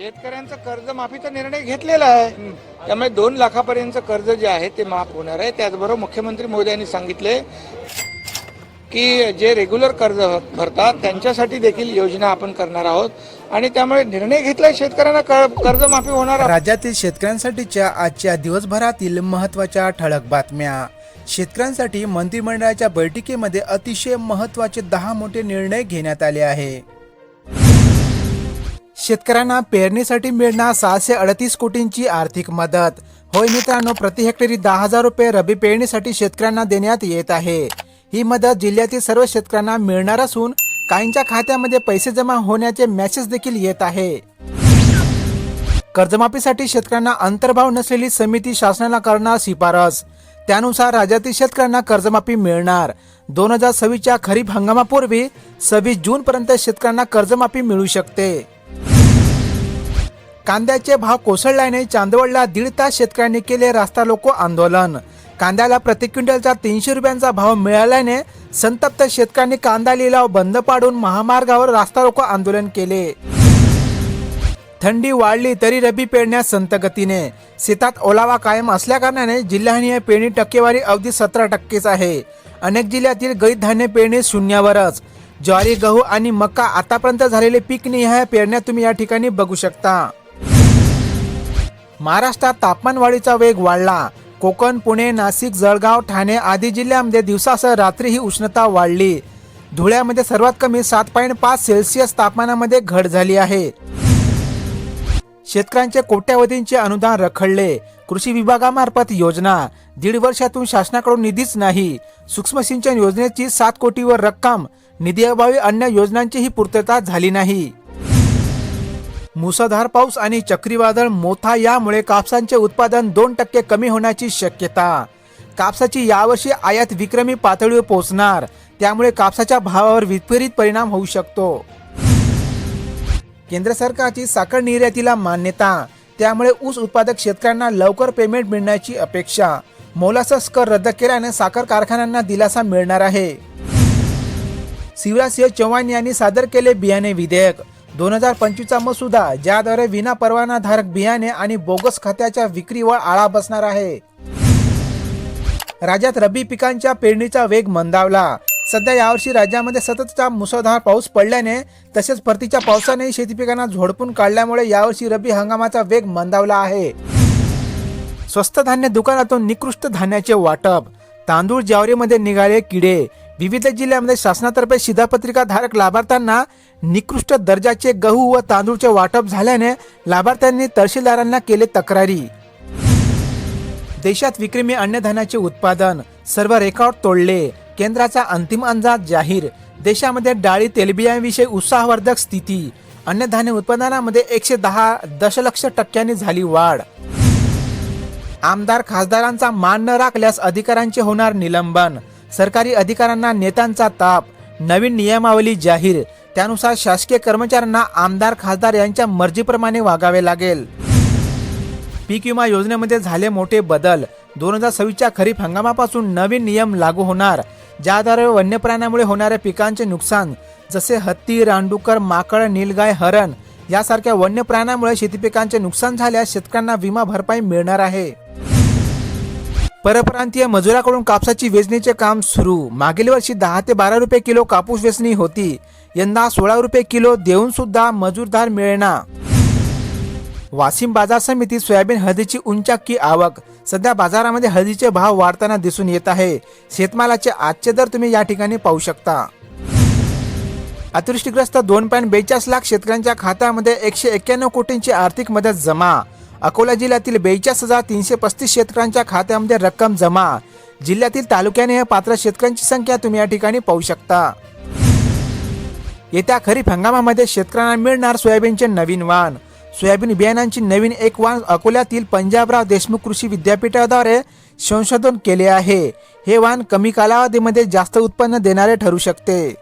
शेतकऱ्यांचं कर्जमाफीचा निर्णय घेतलेला आहे. त्यामुळे दोन लाखापर्यंत कर्ज जे आहे ते माफ होणार आहे. त्याचबरोबर मुख्यमंत्री मोदयांनी सांगितले की जे रेग्युलर कर्ज भरतात त्यांच्यासाठी देखील योजना आपण करणार आहोत. आणि त्यामुळे निर्णय घेतलाय शेतकऱ्यांना कर- कर्जमाफी होणार. आहे. राज्यातील शेतकऱ्यांसाठीच्या आजच्या दिवसभरातील महत्त्वाच्या ठळक बातम्या. शेतकऱ्यांसाठी मंत्रिमंडळाच्या बैठकीमध्ये अतिशय महत्त्वाचे दहा मोठे निर्णय घेण्यात आले आहे. शेतकऱ्यांना पेरणीसाठी मिळणार सहाशे अडतीस कोटींची आर्थिक मदत. होय मित्रांनो प्रति हेक्टरी दहा हजार रुपये रबी पेरणीसाठी शेतकऱ्यांना देण्यात येत आहे. ही मदत जिल्ह्यातील सर्व शेतकऱ्यांना मिळणार असून काहींच्या खात्यामध्ये पैसे जमा होण्याचे मेसेज देखील येत आहे. कर्जमाफीसाठी शेतकऱ्यांना अंतर्भाव नसलेली समिती शासनाला करणार शिफारस. त्यानुसार राज्यातील शेतकऱ्यांना कर्जमाफी मिळणार. दोन हजार सव्वीसच्या खरीप हंगामापूर्वी सव्वीस जून पर्यंत शेतकऱ्यांना कर्जमाफी मिळू शकते. कांद्याचे भाव कोसळल्याने चांदवडला दीड तास शेतकऱ्यांनी केले रास्ता लोको आंदोलन. कांद्याला प्रति क्विंटलचा तीनशे रुपयांचा भाव मिळाल्याने संतप्त शेतकऱ्यांनी कांदा लिलाव बंद पाडून महामार्गावर रास्ता रोको आंदोलन केले. थंडी वाढली तरी रबी पेरण्या संत गतीने शेतात ओलावा कायम असल्याकारणाने जिल्हानिहाय पेरणी टक्केवारी अवधी सतरा टक्केच आहे. अनेक जिल्ह्यातील गैत धान्य पेरणी शून्यावरच. ज्वारी गहू आणि मका आतापर्यंत झालेले पीक निहाय पेरण्या तुम्ही या ठिकाणी बघू शकता. महाराष्ट्रात तापमानवाढीचा वेग वाढला. कोकण पुणे नाशिक जळगाव ठाणे आदी जिल्ह्यामध्ये दिवसासह रात्री ही उष्णता वाढली. धुळ्यामध्ये सर्वात कमी सात पॉईंट पाच सेल्सिअस तापमानामध्ये घट झाली आहे. शेतकऱ्यांचे कोट्यावधींचे अनुदान रखडले. कृषी विभागामार्फत योजना. दीड वर्षातून शासनाकडून निधीच नाही. सूक्ष्म सिंचन योजनेची सात कोटीवर रक्कम. निधीअभावी अन्य योजनांचीही पूर्तता झाली नाही. मुसळधार पाऊस आणि चक्रीवादळ मोथा यामुळे कापसांचे उत्पादन दोन टक्के कमी होण्याची शक्यता. कापसाची यावर्षी आयात विक्रमी पातळीवर पोहोचणार. त्यामुळे कापसाच्या भावावर विपरीत परिणाम होऊ शकतो. केंद्र सरकारची साखर निर्यातीला मान्यता. त्यामुळे ऊस उत्पादक शेतकऱ्यांना लवकर पेमेंट मिळण्याची अपेक्षा. मोलासस कर रद्द केल्याने साखर कारखान्यांना दिलासा मिळणार आहे. शिवराज सिंह चौहान यांनी सादर केले बियाणे विधेयक. दोन हजार पंचवीसचा मसुदा ज्याद्वारे विना परवानाधारक बियाणे आणि बोगस खात्याच्या विक्रीवर आळा बसणार आहे. राज्यात रब्बी पिकांच्या पेरणीचा वेग मंदावला. सध्या यावर्षी राज्यामध्ये सततचा मुसळधार पाऊस पडल्याने तसेच परतीच्या पावसाने शेती पिकांना झोडपून काढल्यामुळे यावर्षी रब्बी हंगामाचा वेग मंदावला आहे. स्वस्त धान्य दुकानातून निकृष्ट धान्याचे वाटप तांदूळ ज्वारीमध्ये निघाले किडे. विविध जिल्ह्यामध्ये शासनातर्फे शिधापत्रिका धारक लाभार्थ्यांना निकृष्ट दर्जाचे गहू व तांदूळचे वाटप झाल्याने लाभार्थ्यांनी तहसीलदारांना केले तक्रारी. देशात विक्रमी अन्नधान्याचे उत्पादन सर्व रेकॉर्ड तोडले. केंद्राचा अंतिम अंदाज जाहीर. देशामध्ये डाळी तेलबियांविषयी उत्साहवर्धक स्थिती. अन्नधान्य उत्पादनामध्ये एकशे दहा दशलक्ष टक्क्यांनी झाली वाढ. आमदार खासदारांचा मान न राखल्यास अधिकाऱ्यांचे होणार निलंबन. सरकारी अधिकाऱ्यांना नेत्यांचा ताप. नवीन नियमावली जाहीर. त्यानुसार शासकीय कर्मचाऱ्यांना आमदार खासदार यांच्या मर्जीप्रमाणे वागावे लागेल. पीक विमा योजनेमध्ये झाले मोठे बदल. दोन हजार सव्वीसच्या खरीप हंगामापासून नवीन नियम लागू होणार. ज्याद्वारे वन्य प्राण्यामुळे होणाऱ्या पिकांचे नुकसान जसे हत्ती रानडुकर माकड नीलगाय हरण यासारख्या वन्य प्राण्यामुळे शेतीपिकांचे नुकसान झाल्यास शेतकऱ्यांना विमा भरपाई मिळणार आहे. परप्रांतीय मजुराकडून कापसाची वेचणीचे काम सुरू. मागील वर्षी दहा ते बारा रुपये किलो कापूस वेचणी होती. यंदा सोळा रुपये किलो देऊन सुद्धा मजूरदार मिळेना. वाशिम बाजार समितीत सोयाबीन हळदीची उंचाक्की आवक. सध्या बाजारामध्ये हळदीचे भाव वाढताना दिसून येत आहे. शेतमालाचे आजचे दर तुम्ही या ठिकाणी पाहू शकता. अतिवृष्टीग्रस्त दोन पॉईंट बेचाळीस लाख शेतकऱ्यांच्या खात्यामध्ये एकशे एक्क्याण्णव कोटींची आर्थिक मदत जमा. अकोला जिल्ह्यातील बेचाळीस हजार तीनशे पस्तीस शेतकऱ्यांच्या खात्यामध्ये रक्कम जमा. जिल्ह्यातील तालुक्याने पात्र शेतकऱ्यांची संख्या तुम्ही या ठिकाणी पाहू शकता. येत्या खरीप हंगामामध्ये शेतकऱ्यांना मिळणार सोयाबीनचे नवीन वाण. सोयाबीन बियाणांची नवीन एक वाण अकोल्यातील पंजाबराव देशमुख कृषी विद्यापीठाद्वारे संशोधन केले आहे. हे वाण कमी कालावधीमध्ये जास्त उत्पन्न देणारे ठरू शकते.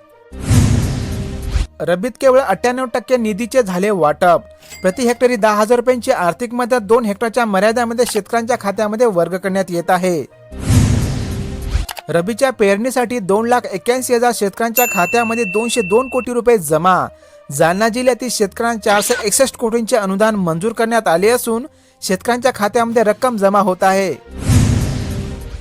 रब्बीत केवळ अठ्ठ्याण्णव टक्के निधीचे झाले वाटप. प्रति हेक्टरी दहा हजार रुपयांची आर्थिक मदत दोन हेक्टरच्या मर्यादेमध्ये शेतकऱ्यांच्या खात्यामध्ये वर्ग करण्यात येत आहे. रबीच्या पेरणीसाठी दोन लाख एक्क्याऐंशी हजार शेतकऱ्यांच्या खात्यामध्ये दोनशे दोन कोटी रुपये जमा. जालना जिल्ह्यातील शेतकऱ्यांना चारशे एकसष्ट कोटींचे अनुदान मंजूर करण्यात आले असून शेतकऱ्यांच्या खात्यामध्ये रक्कम जमा होत आहे.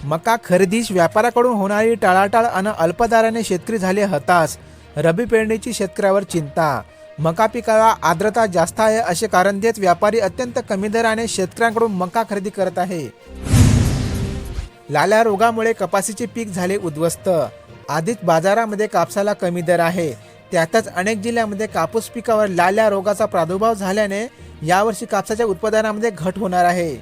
मका खरेदीस व्यापाऱ्याकडून होणारी टाळाटाळ अन अल्पदाराने शेतकरी झाले हताश. रबी पेरणीची शेतकऱ्यावर चिंता. मका पिकाला आर्द्रता जास्त आहे असे कारण देत व्यापारी अत्यंत कमी दराने शेतकऱ्यांकडून मका खरेदी करत आहे. लाल्या रोगामुळे कपाशीचे पीक झाले उद्ध्वस्त. आधीच बाजारामध्ये कापसाला कमी दर आहे. त्यातच अनेक जिल्ह्यामध्ये कापूस पिकावर लाल्या रोगाचा प्रादुर्भाव झाल्याने यावर्षी कापसाच्या उत्पादनामध्ये घट होणार आहे.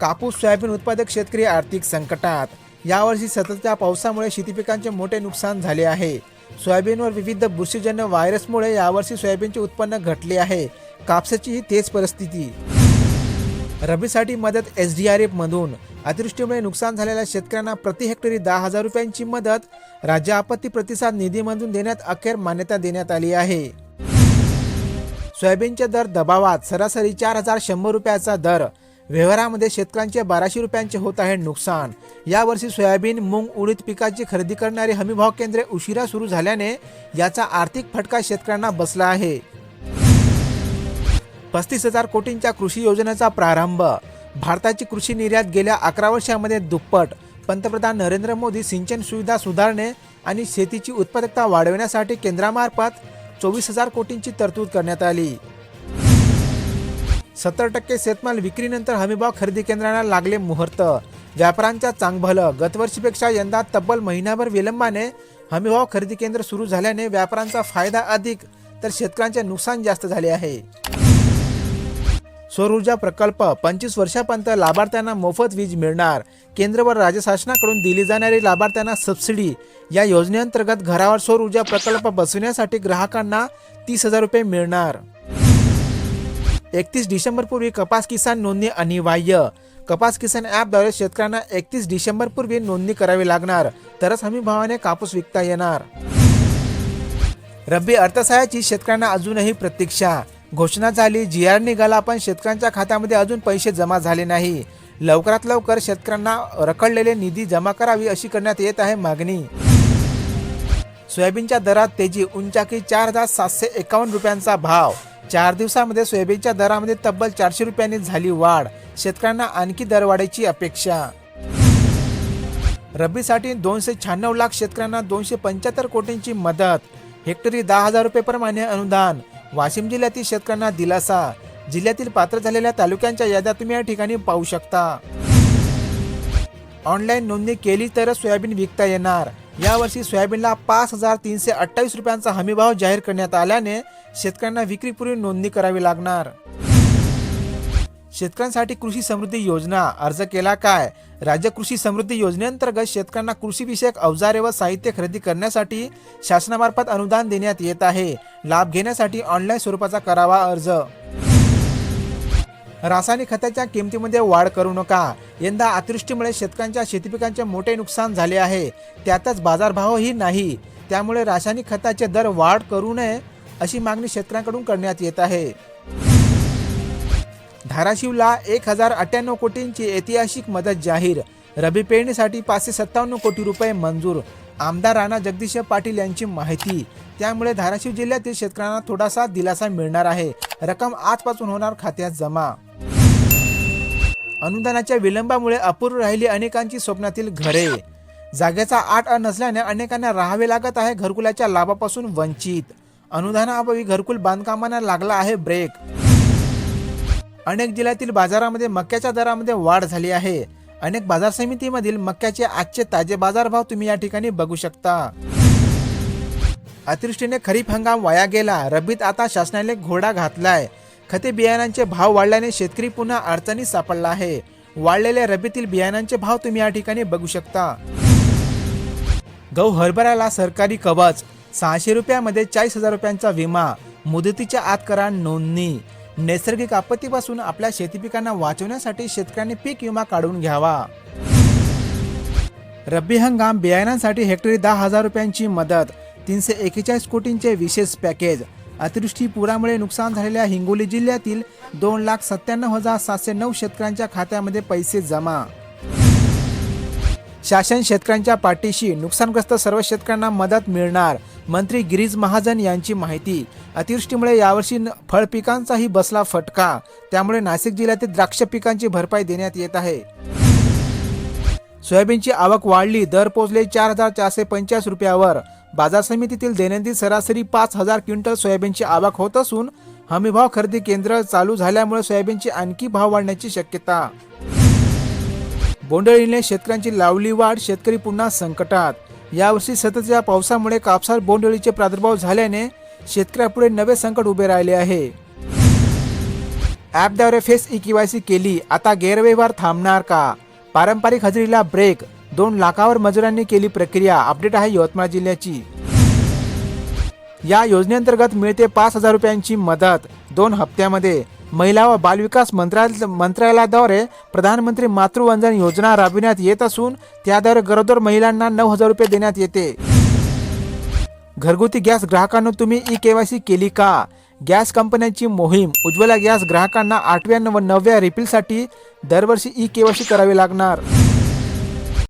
कापूस सोयाबीन उत्पादक शेतकरी आर्थिक संकटात. यावर्षी सततच्या पावसामुळे शेतीपिकांचे मोठे नुकसान झाले आहे. सोयाबीनवर विविध बुरशीजन्य व्हायरसमुळे यावर्षी सोयाबीनचे उत्पन्न घटले आहे. कापसाची ही तेच परिस्थिती. रबीसाठी मदत एस डी आर एफ मधून. अतिवृष्टीमुळे नुकसान झालेल्या शेतकऱ्यांना प्रति हेक्टरी दहा हजार रुपयांची मदत. राज्य आपत्ती प्रतिसाद निधीमधून देण्यात अखेर मान्यता देण्यात आली आहे. सोयाबीनचे दर दबावात सरासरी चार हजार शंभर रुपयाचा दर. व्यवहारामध्ये शेतकऱ्यांचे बाराशे रुपयांचे होत आहे नुकसान. यावर्षी सोयाबीन मूग उडीद पिकाची खरेदी करणारी हमीभाव केंद्रे उशिरा सुरू झाल्याने याचा आर्थिक फटका शेतकऱ्यांना बसला आहे. पस्तीस हजार कोटींच्या कृषी योजनेचा प्रारंभ. भारताची कृषी निर्यात गेल्या अकरा वर्षामध्ये दुप्पट. पंतप्रधान नरेंद्र मोदी सिंचन सुविधा सुधारणे आणि शेतीची उत्पादकता वाढवण्यासाठी केंद्रामार्फत चोवीस हजार कोटींची तरतूद करण्यात आली. सत्तर टक्के शेतमाल विक्रीनंतर हमीभाव खरेदी केंद्रांना लागले मुहूर्त. व्यापाऱ्यांच्या चांगभलं. गतवर्षीपेक्षा यंदा तब्बल महिनाभर विलंबाने हमीभाव खरेदी केंद्र सुरू झाल्याने व्यापाऱ्यांचा फायदा अधिक तर शेतकऱ्यांचे नुकसान जास्त झाले आहे. सौर ऊर्जा प्रकल्प. पंचवीस वर्षापर्यंत लाभार्थ्यांना मोफत वीज मिळणार. केंद्र व राज्य शासनाकडून दिली जाणारी लाभार्थ्यांना सबसिडी. या योजनेअंतर्गत घरावर सौर ऊर्जा प्रकल्प बसविण्यासाठी ग्राहकांना तीस हजार रुपये मिळणार. एकतीस डिसेंबर पूर्वी कपास किसान नोंदणी अनिवार्य. कपास किसान ॲपद्वारे शेतकऱ्यांना एकतीस डिसेंबर पूर्वी नोंदणी करावी लागणार. तरच हमी भावाने कापूस विकता येणार. रब्बी अर्थसहाय्याची शेतकऱ्यांना अजूनही प्रतीक्षा. घोषणा झाली जी आर निघाला पण शेतकऱ्यांच्या खात्यामध्ये अजून पैसे जमा झाले नाही. लवकरात लवकर शेतकऱ्यांना रखडलेले निधी जमा करावी अशी करण्यात येत आहे मागणी. सोयाबीनच्या दरात तेजी उंचाकी चार हजार सातशे एकावन्न रुपयांचा भाव. चार दिवसामध्ये सोयाबीनच्या दरामध्ये तब्बल चारशे रुपयांनी झाली वाढ. शेतकऱ्यांना आणखी दरवाढीची अपेक्षा. रब्बीसाठी दोनशे शहाण्णव लाख शेतकऱ्यांना दोनशे पंच्याहत्तर कोटींची मदत. हेक्टरी दहा हजार रुपये प्रमाणे अनुदान. वाशिम जिल्ह्यातील शेतकऱ्यांना दिलासा. जिल्ह्यातील पात्र झालेल्या तालुक्यांच्या याद्या तुम्ही या ठिकाणी पाहू शकता. ऑनलाईन नोंदणी केली तरच सोयाबीन विकता येणार. यावर्षी सोयाबीनला पाच हजार तीनशे अठ्ठावीस रुपयांचा हमीभाव जाहीर करण्यात आल्याने शेतकऱ्यांना विक्रीपूर्वी नोंदणी करावी लागणार. शेतकऱ्यांसाठी कृषी समृद्धी योजना अर्ज केला काय? राज्य कृषी समृद्धी योजनेअंतर्गत शेतकऱ्यांना कृषीविषयक अवजारे व साहित्य खरेदी करण्यासाठी शासनामार्फत अनुदान देण्यात येत आहे. लाभ घेण्यासाठी ऑनलाईन स्वरूपाचा करावा अर्ज. रासायनिक खताच्या किमतीमध्ये वाढ करू नका. यंदा अतिवृष्टीमुळे शेतकऱ्यांच्या शेतीपिकांचे मोठे नुकसान झाले आहे. त्यातच बाजारभावही नाही. त्यामुळे रासायनिक खताचे दर वाढ करू नये. अशी मागणी शेतकऱ्यांकडून करण्यात येत आहे. धाराशिवला एक हजार अठ्ठ्याण्णव कोटींची ऐतिहासिक मदत जाहीर. रबी पेरणीसाठी पाचशे सत्तावन्न कोटी रुपये मंजूर. आमदार राणा जगदीश पाटील यांची माहिती. त्यामुळे धाराशिव जिल्ह्यातील शेतकऱ्यांना थोडासा दिलासा मिळणार आहे. रक्कम आजपासून होणार खात्यात जमा. अनुदानाच्या विलंबामुळे अपूर्ण राहिली अनेकांची स्वप्नातील घरे. जागेचा आठ नसल्याने अनेकांना राहावे लागत आहे घरकुलाच्या लाभापासून वंचित. अनुदानाअभावी घरकुल बांधकामांना लागला आहे ब्रेक अनेक जिल्ह्यातील बाजारामध्ये मक्याच्या दरामध्ये वाढ झाली आहे. अनेक बाजार समितीमधील मक्याचे आजचे ताजे बाजारभाव तुम्ही या ठिकाणी बघू शकता. अतिवृष्टीने खरीप हंगाम वाया गेला. रब्बीत आता शासनाने घोडा घातलाय. खते बियाणांचे भाव वाढल्याने शेतकरी पुन्हा अडचणीत सापडला आहे. वाढलेल्या रब्बीतील बियाणांचे भाव तुम्ही या ठिकाणी बघू शकता. गहू हरभऱ्याला सरकारी कवच. सहाशे रुपयामध्ये चाळीस हजार रुपयांचा विमा मुदतीच्या आत करा नोंदणी. नैसर्गिक आपत्तीपासून आपल्या शेतीपिकांना वाचवण्यासाठी शेतकऱ्यांनी पीक विमा काढून घ्यावा. रब्बी हंगाम बियाणांसाठी हेक्टरी दहा हजार रुपयांची मदत तीनशे एकेचाळीस कोटींचे विशेष पॅकेज. अतिवृष्टी पुरामुळे नुकसान झालेल्या हिंगोली जिल्ह्यातील दोन लाख सत्त्याण्णव हजार सातशे नऊ शेतकऱ्यांच्या खात्यामध्ये पैसे जमा. शासन शेतकऱ्यांच्या पाठीशी नुकसानग्रस्त सर्व शेतकऱ्यांना मदत मिळणार. मंत्री गिरीज महाजन यांची माहिती. अतिवृष्टीमुळे यावर्षी न- फळ पिकांचाही बसला फटका. त्यामुळे नाशिक जिल्ह्यातील द्राक्ष पिकांची भरपाई देण्यात येत आहे. सोयाबीनची आवक वाढली. दर पोचले चार हजार चारशे पंचाळीस रुपयावर. बाजार समितीतील दैनंदिन सरासरी पाच हजार क्विंटल सोयाबीनची आवक होत असून हमीभाव खरेदी केंद्र चालू झाल्यामुळे सोयाबीनची आणखी भाव वाढण्याची शक्यता. बोंडळीने शेतकऱ्यांची लावली वाढ शेतकरी पुन्हा संकटात. यावर्षी सततच्या पावसामुळे कापसात बोंडअळीचे प्रादुर्भाव झाल्याने शेतकऱ्यापुढे नवे संकट उभे राहिले आहे. ॲपद्वारे फेस ई केवायसी केली आता गैरव्यवहार थांबणार का? पारंपरिक हजेरीला ब्रेक दोन लाखावर मजुरांनी केली प्रक्रिया अपडेट आहे यवतमाळ जिल्ह्याची. या योजनेअंतर्गत मिळते पाच हजार रुपयांची मदत दोन हप्त्यामध्ये. महिला व बालविकास मंत्रालय मंत्रालयाद्वारे प्रधानमंत्री मातृवंदन योजना राबविण्यात येत असून त्याद्वारे गरोदर महिलांना नऊ हजार रुपये देण्यात येते. घरगुती गॅस ग्राहकांना तुम्ही ई केवायसी केली का? गॅस कंपन्यांची मोहीम उज्ज्वला गॅस ग्राहकांना आठव्या व नवव्या रिफिलसाठी दरवर्षी ई केवायसी करावी लागणार.